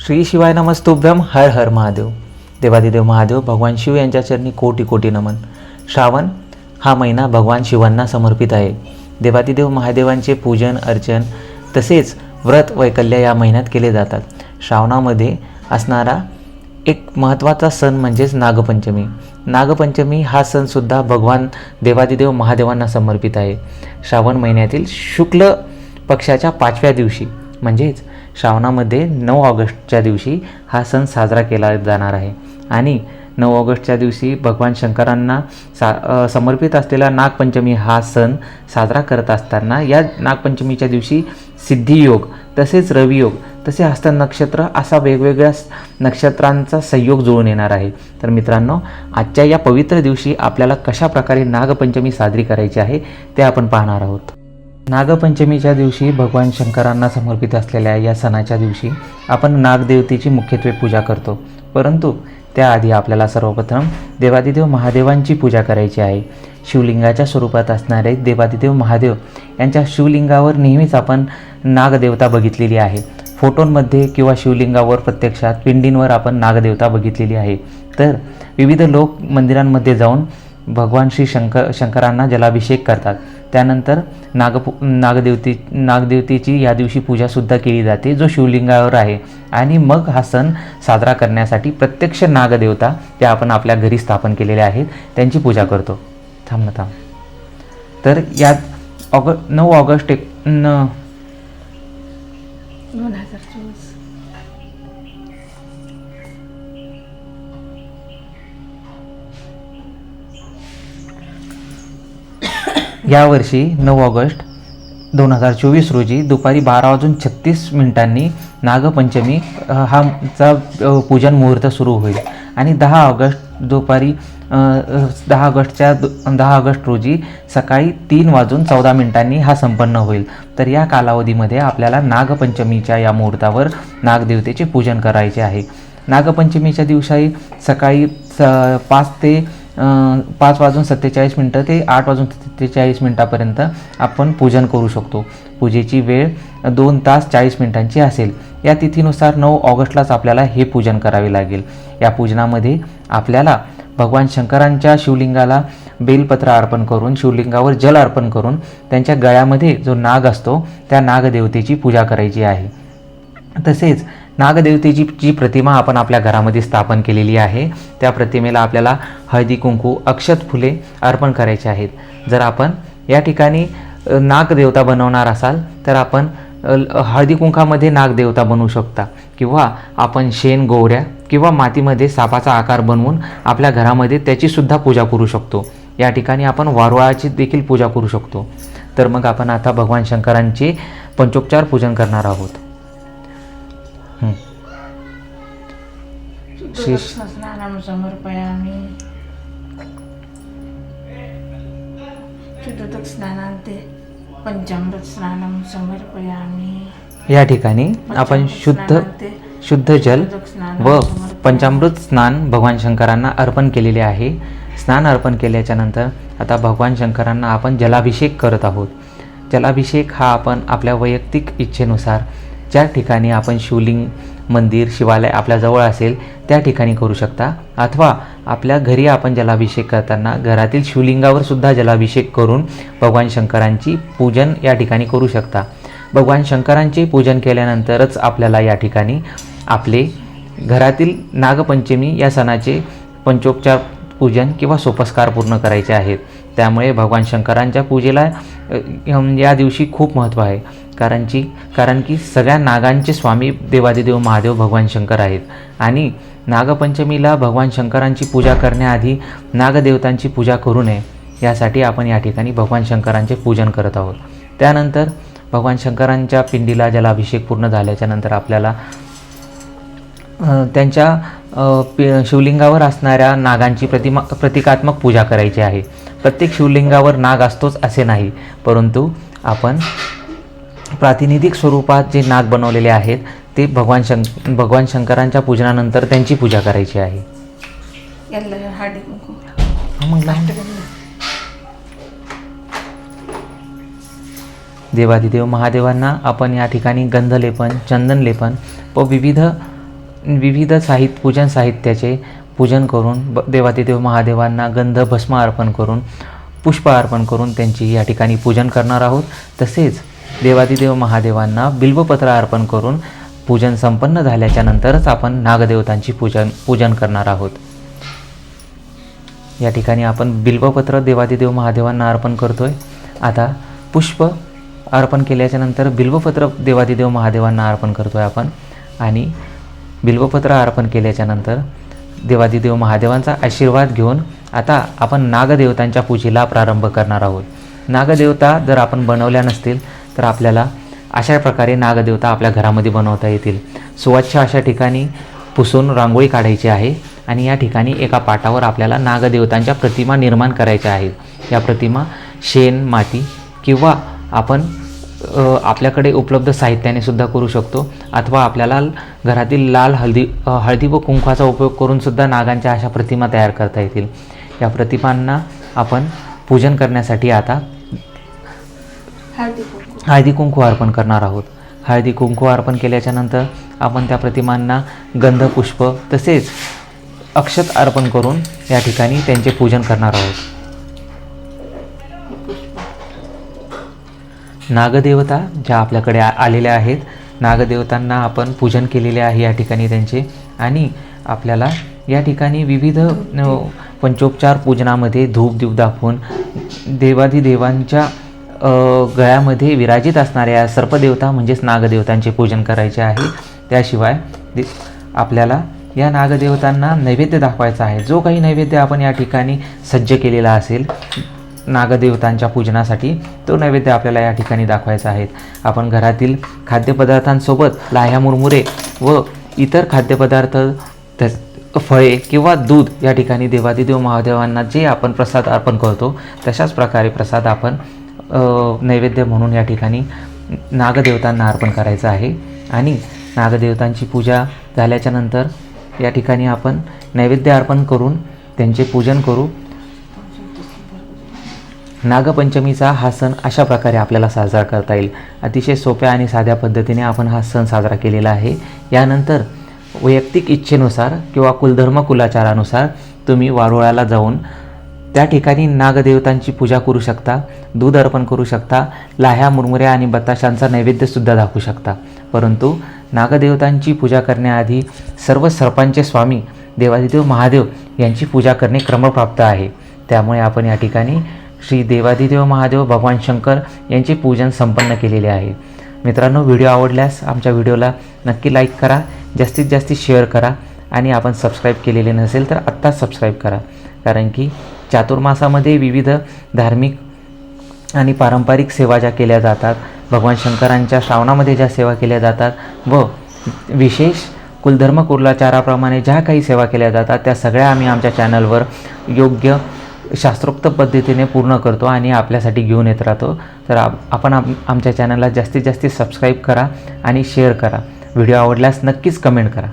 श्री शिवाय नमस्तुभ्यम हर हर महादेव. देवादिदेव महादेव भगवान शिव यांच्या चरणी कोटी कोटी नमन. श्रावण हा महिना भगवान शिवांना समर्पित आहे. देवादिदेव महादेवांचे पूजन अर्चन तसेच व्रत वैकल्य या महिन्यात केले जातात. श्रावणामध्ये असणारा एक महत्त्वाचा सण म्हणजेच नागपंचमी. नागपंचमी हा सणसुद्धा भगवान देवादिदेव महादेवांना समर्पित आहे. श्रावण महिन्यातील शुक्ल पक्षाच्या पाचव्या दिवशी म्हणजेच श्रावणामध्ये नऊ ऑगस्टच्या दिवशी हा सण साजरा केला जाणार आहे. आणि नऊ ऑगस्टच्या दिवशी भगवान शंकरांना सा समर्पित असलेला नागपंचमी हा सण साजरा करत असताना या नागपंचमीच्या दिवशी सिद्धियोग तसेच रवियोग तसे हस्त नक्षत्र असा वेगवेगळ्या नक्षत्रांचा संयोग जुळून येणार आहे. तर मित्रांनो आजच्या या पवित्र दिवशी आपल्याला कशा प्रकारे नागपंचमी साजरी करायची आहे ते आपण पाहणार आहोत. नागपंचमीच्या दिवशी भगवान शंकरांना समर्पित असलेल्या या सणाच्या दिवशी आपण नागदेवतेची मुख्यत्वे पूजा करतो. परंतु त्याआधी आपल्याला सर्वप्रथम देवादिदेव महादेवांची पूजा करायची आहे. शिवलिंगाच्या स्वरूपात असणारे देवादिदेव महादेव यांच्या शिवलिंगावर नेहमीच आपण नागदेवता बघितलेली आहे. फोटोंमध्ये किंवा शिवलिंगावर प्रत्यक्षात पिंडींवर आपण नागदेवता बघितलेली आहे. तर विविध लोक मंदिरांमध्ये जाऊन भगवान श्री शंकर शंकरांना जलाभिषेक करतात. त्यानंतर नागपू नागदेवती नागदेवतेची या दिवशी पूजासुद्धा केली जाते जो शिवलिंगावर आहे. आणि मग हा सण साजरा करण्यासाठी प्रत्यक्ष नागदेवता त्या आपण आपल्या घरी स्थापन केलेल्या आहेत त्यांची पूजा करतो. थांब ना थांब. तर यात ऑग नऊ ऑगस्ट एक न यावर्षी नऊ ऑगस्ट दोन हजार चोवीस रोजी दुपारी बारा वाजून छत्तीस मिनिटांनी नागपंचमी हा चा पूजन मुहूर्त सुरू होईल. आणि दहा ऑगस्ट दुपारी दहा ऑगस्टच्या दु दहा ऑगस्ट रोजी सकाळी तीन वाजून चौदा मिनिटांनी हा संपन्न होईल. तर या कालावधीमध्ये आपल्याला नागपंचमीच्या या मुहूर्तावर नागदेवतेचे पूजन करायचे आहे. नागपंचमीच्या दिवशी सकाळी स पाच ते पाच वाजून सत्तेचाळीस मिनटं ते आठ वाजून सत्तेचाळीस मिनटापर्यंत आपण पूजन करू शकतो. पूजेची वेळ दोन तास चाळीस मिनिटांची असेल. या तिथीनुसार नऊ ऑगस्टलाच आपल्याला हे पूजन करावे लागेल. या पूजनामध्ये आपल्याला भगवान शंकरांच्या शिवलिंगाला बेलपत्र अर्पण करून शिवलिंगावर जल अर्पण करून त्यांच्या गळ्यामध्ये जो नाग असतो त्या नागदेवतेची पूजा करायची आहे. तसेच नागदेवतेची जी प्रतिमा आपण आपल्या घरामध्ये स्थापन केलेली आहे त्या प्रतिमेला आपल्याला हळदी कुंकू अक्षत फुले अर्पण करायचे आहेत. जर आपण या ठिकाणी नागदेवता बनवणार असाल तर आपण ल- हळदी कुंकामध्ये नागदेवता बनवू शकता. किंवा आपण शेण गोवऱ्या किंवा मातीमध्ये सापाचा आकार बनवून आपल्या घरामध्ये त्याचीसुद्धा पूजा करू शकतो. या ठिकाणी आपण वारुळाची देखील पूजा करू शकतो. तर मग आपण आता भगवान शंकरांचे पंचोपचार पूजन करणार आहोत. हं. समर्पयामि या ठिकाणी आपण शुद्ध शुद्ध जल व पंचामृत स्नान भगवान शंकरांना अर्पण केलेले आहे स्नान अर्पण केल्याच्यानंतर आता भगवान शंकरांना आपण जलाभिषेक करत आहोत जलाभिषेक हा आपण आपल्या वैयक्तिक इच्छेनुसार ज्या ठिकाणी आपण शिवलिंग मंदिर शिवालय आपल्याजवळ असेल त्या ठिकाणी करू शकता. अथवा आपल्या घरी आपण जलाभिषेक करताना घरातील शिवलिंगावर सुद्धा जलाभिषेक करून भगवान शंकरांची पूजन या ठिकाणी करू शकता. भगवान शंकरांचे पूजन केल्यानंतरच आपल्याला या ठिकाणी आपले घरातील नागपंचमी या सणाचे पंचोपचार पूजन किंवा सोपस्कार पूर्ण करायचे आहेत. त्यामुळे भगवान शंकरांच्या पूजेला या दिवशी खूप महत्त्व आहे. कारणची कारण की सगळ्या नागांचे स्वामी देवादिदेव महादेव भगवान शंकर आहेत. आणि नागपंचमीला भगवान शंकरांची पूजा करण्याआधी नागदेवतांची पूजा करू नये यासाठी आपण या ठिकाणी भगवान शंकरांचे पूजन करत आहोत. त्यानंतर भगवान शंकरांच्या पिंडीला जलाभिषेक पूर्ण झाल्याच्यानंतर आपल्याला त्यांच्या पि- शिवलिंगावर असणाऱ्या नागांची प्रतिमा प्रतिकात्मक पूजा करायची आहे. प्रत्येक शिवलिंगावर नाग असतोच असे नाही परंतु आपण प्रातिनिधिक स्वरूपात जे नाग बनवलेले आहेत ते भगवान शंक भगवान शंकरांच्या पूजनानंतर त्यांची पूजा करायची आहे. देवाधिदेव महादेवांना आपण या ठिकाणी गंधलेपन चंदन लेपन व विविध विविध साहित्य पूजन साहित्याचे पूजन करून देवाधिदेव महादेवांना गंध भस्म अर्पण करून पुष्प अर्पण करून त्यांची या ठिकाणी पूजन करणार आहोत. तसेच देवादिदेव महादेवांना बिल्वपत्र अर्पण करून पूजन संपन्न झाल्याच्या नंतरच आपण नागदेवतांची पूजन पूजन करणार आहोत. या ठिकाणी आपण बिल्वपत्र देवादिदेव महादेवांना अर्पण करतोय. आता पुष्प अर्पण केल्याच्यानंतर बिल्वपत्र देवादिदेव महादेवांना अर्पण करतोय आपण. आणि बिल्वपत्र अर्पण केल्याच्यानंतर देवादिदेव महादेवांचा आशीर्वाद घेऊन आता आपण नागदेवतांच्या पूजेला प्रारंभ करणार आहोत. नागदेवता जर आपण बनवल्या नसतील तर आपल्याला अशा प्रकारे नागदेवता आपल्या घरामध्ये बनवता येतील. स्वच्छ अशा ठिकाणी पुसून रांगोळी काढायची आहे आणि या ठिकाणी एका पाटावर आपल्याला नागदेवतांच्या प्रतिमा निर्माण करायच्या आहेत. या प्रतिमा शेण माती किंवा आपण आपल्याकडे उपलब्ध साहित्याने सुद्धा करू शकतो अथवा आपल्याला घरातील लाल हळदी हळदी व कुंकवाचा उपयोग करून सुद्धा नागांच्या अशा प्रतिमा तयार करता येतील. या प्रतिमांना आपण पूजन करण्यासाठी आता हळदी हळदी कुंकू अर्पण करणार आहोत. हळदी कुंकू अर्पण केल्याच्यानंतर आपण त्या प्रतिमांना गंधपुष्प तसेच अक्षत अर्पण करून या ठिकाणी त्यांचे पूजन करणार आहोत. नागदेवता ज्या आपल्याकडे आलेल्या आहेत नागदेवतांना आपण पूजन केलेले आहे या ठिकाणी त्यांचे आणि आपल्याला या ठिकाणी विविध पंचोपचार पूजनामध्ये धूप दीप दाखवून देवाधिदेवांच्या अ, गळ्यामध्ये विराजित असणाऱ्या सर्पदेवता म्हणजेच नागदेवतांचे पूजन करायचे आहे. त्याशिवाय आपल्याला या नागदेवतांना नैवेद्य दाखवायचा आहे. जो काही नैवेद्य आपण या ठिकाणी सज्ज केलेला असेल नागदेवतांच्या पूजनासाठी तो नैवेद्य आपल्याला या ठिकाणी दाखवायचा आहे. आपण घरातील खाद्यपदार्थांसोबत लाह्या मुरमुरे व इतर खाद्यपदार्थ तस फळे किंवा दूध या ठिकाणी देवादिदेव महादेवांना जे आपण प्रसाद अर्पण करतो तशाच प्रकारे प्रसाद आपण नैवेद्य म्हणून या ठिकाणी नागदेवतांना अर्पण करायचं आहे. आणि नागदेवतांची पूजा झाल्याच्यानंतर या ठिकाणी आपण नैवेद्य अर्पण करून त्यांचे पूजन करू. नागपंचमीचा हा सण अशा प्रकारे आपल्याला साजरा करता येईल. अतिशय सोप्या आणि साध्या पद्धतीने आपण हा सण साजरा केलेला आहे. यानंतर वैयक्तिक इच्छेनुसार किंवा कुलधर्म कुलाचारानुसार तुम्ही वारुळाला जाऊन त्या ठिकाणी नागदेवतांची पूजा करू शकता दूध अर्पण करू शकता लाह्या मुरमुऱ्या आणि बताशांचा नैवेद्यसुद्धा दाखवू शकता. परंतु नागदेवतांची पूजा करण्याआधी सर्व सर्पांचे स्वामी देवादिदेव महादेव यांची पूजा करणे क्रमप्राप्त आहे. त्यामुळे आपण या ठिकाणी श्री देवादिदेव महादेव भगवान शंकर यांचे पूजन संपन्न केलेले आहे. मित्रांनो व्हिडिओ आवडल्यास आमच्या व्हिडिओला नक्की लाईक करा जास्तीत जास्त शेअर करा आणि आपण सबस्क्राईब केलेले नसेल तर आत्ताच सबस्क्राईब करा. कारण की चातुर्मासामध्ये विविध धार्मिक आणि पारंपरिक सेवा ज्या केल्या जातात भगवान शंकरांच्या श्रावणामध्ये ज्या सेवा केल्या जातात व विशेष कुलधर्म कुलाचाराप्रमाणे ज्या काही सेवा केल्या जातात त्या सगळ्या आम्ही आमच्या चॅनलवर योग्य शास्त्रोक्त पद्धतीने पूर्ण करतो आणि आपल्यासाठी घेऊन येत राहतो. तर आप आपण आम आमच्या चॅनलला जास्तीत जास्त सबस्क्राईब करा आणि शेअर करा. व्हिडिओ आवडल्यास नक्कीच कमेंट करा.